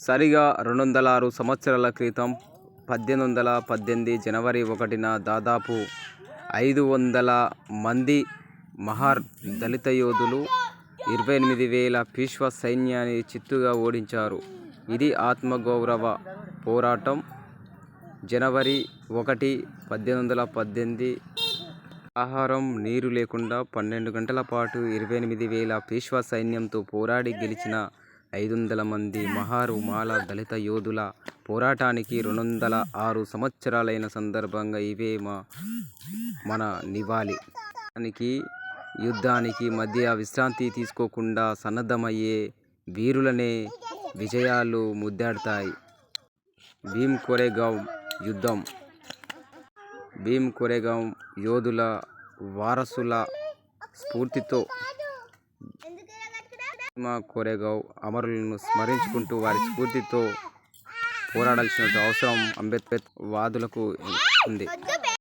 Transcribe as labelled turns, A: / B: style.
A: సరిగా రెండు వందల ఆరు సంవత్సరాల క్రితం పద్దెనిమిది వందల పద్దెనిమిది జనవరి ఒకటిన దాదాపు ఐదు వందల మంది మహార్ దళిత యోధులు ఇరవై ఎనిమిది వేల పీశ్వ సైన్యాన్ని చిత్తుగా ఓడించారు. ఇది ఆత్మగౌరవ పోరాటం. జనవరి ఒకటి పద్దెనిమిది వందల పద్దెనిమిది ఆహారం నీరు లేకుండా పన్నెండు గంటల పాటు ఇరవై ఎనిమిది వేల పీశ్వ సైన్యంతో పోరాడి గెలిచిన ఐదు వందల మంది మహారుమాల దళిత యోధుల పోరాటానికి రెండు వందల ఆరు సంవత్సరాలైన సందర్భంగా ఇవే మా మన నివాళి. దానికి యుద్ధానికి మధ్య విశ్రాంతి తీసుకోకుండా సన్నద్ధమయ్యే వీరులనే విజయాలు ముద్దాడతాయి. భీమ్ కొరేగావ్ యుద్ధం. భీమ్ కొరేగావ్ యోధుల వారసుల స్ఫూర్తితో భీమా కోరేగావ్ అమరులను స్మరించుకుంటూ వారి స్ఫూర్తితో పోరాడాల్సిన అవసరం అంబేద్కర్ వాదులకు ఉంది.